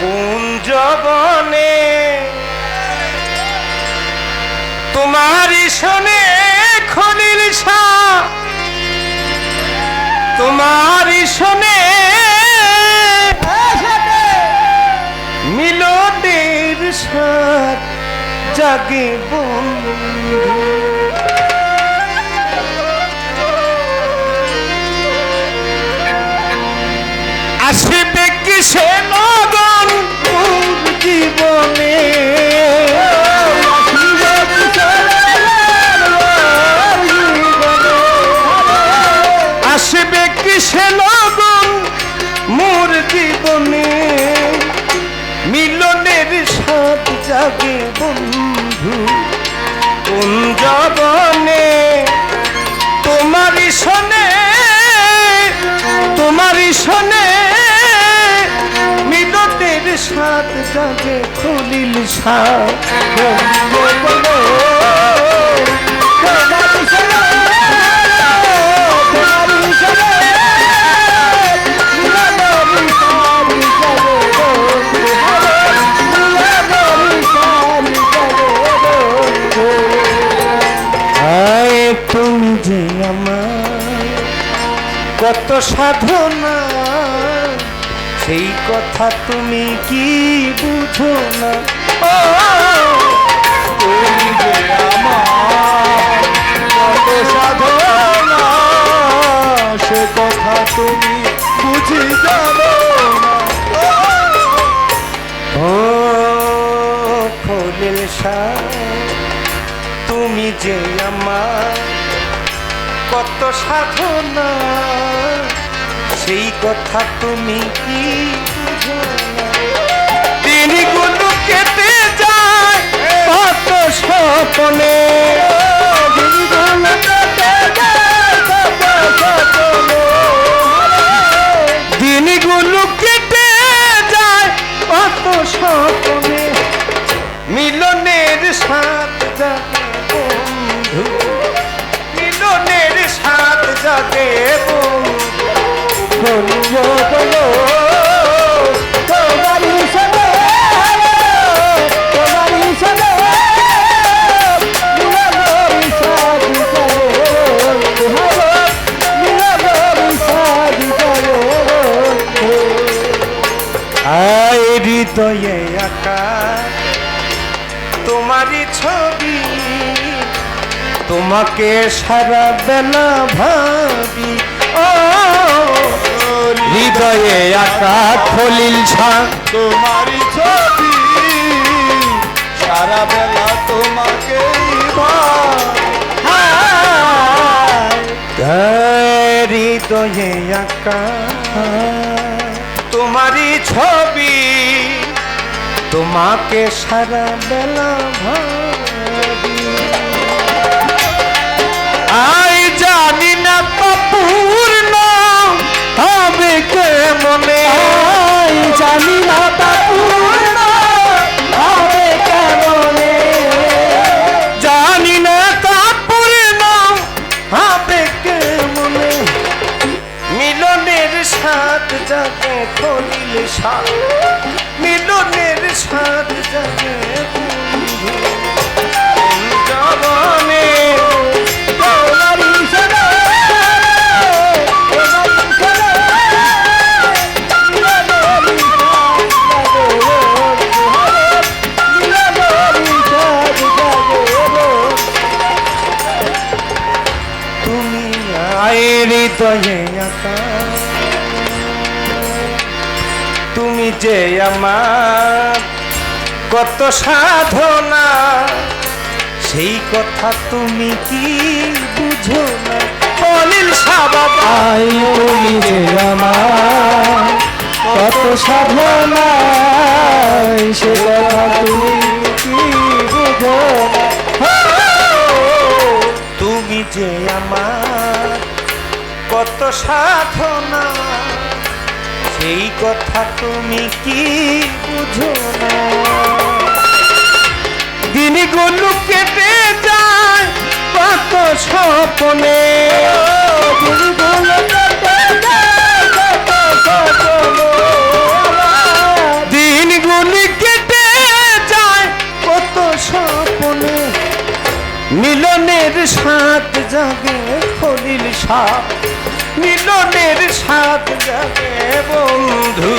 কুঞ্জবনে তোমারই শোনে খলিল শাহ। তোমারই শোনে মিলনের সাথ জাগে বন্ধু। মোর জীবনে মিলনের সাথ জাগে বন্ধু। কোন জবনে তোমারই শোনে তোমারই শোনে, মিলনের সাথ জাগে খলিল সাথ। কত সাধনা, সেই কথা তুমি কি বুঝো না? ও কত সাধনা, সে কথা তুমি বুঝি জানো না। খলিল তুমি যে আমার কত সাধনা সেই কথা তুমি কি বুঝো? হৃদয়ে আকাশ তোমারই ছবি, তোমাকে সারা বেলা ভাবি। ও, হৃদয়ে আকাশ খলিল ছা তোমারই ছবি, সারা বেলা তোমাকে হৃদয়ে আকাশ তোমারই ছবি তোমাকে সারা বেলা ভাবি মিলনের সাথ যাকে খলিল সাথ। মিলনের সাথ যাকে জবনে তোমারই সাথে, তোমারই সাথে, যে আমার কত সাধনা সেই কথা তুমি কি বুঝো না? বলিল সাবাবাই তুমি যে আমার কত সাধনা সে কথা তুমি কি বুঝো তুমি যে আমার কত সাধনা সেই কথা তুমি কি বুঝো না? দিনগুলো কেটে যায় কত স্বপনে। দিনগুলি কেটে যায় কত স্বপনে। মিলনের সাথ জাগে খলিল সাপ মিলনের সাথ যাবে বন্ধু।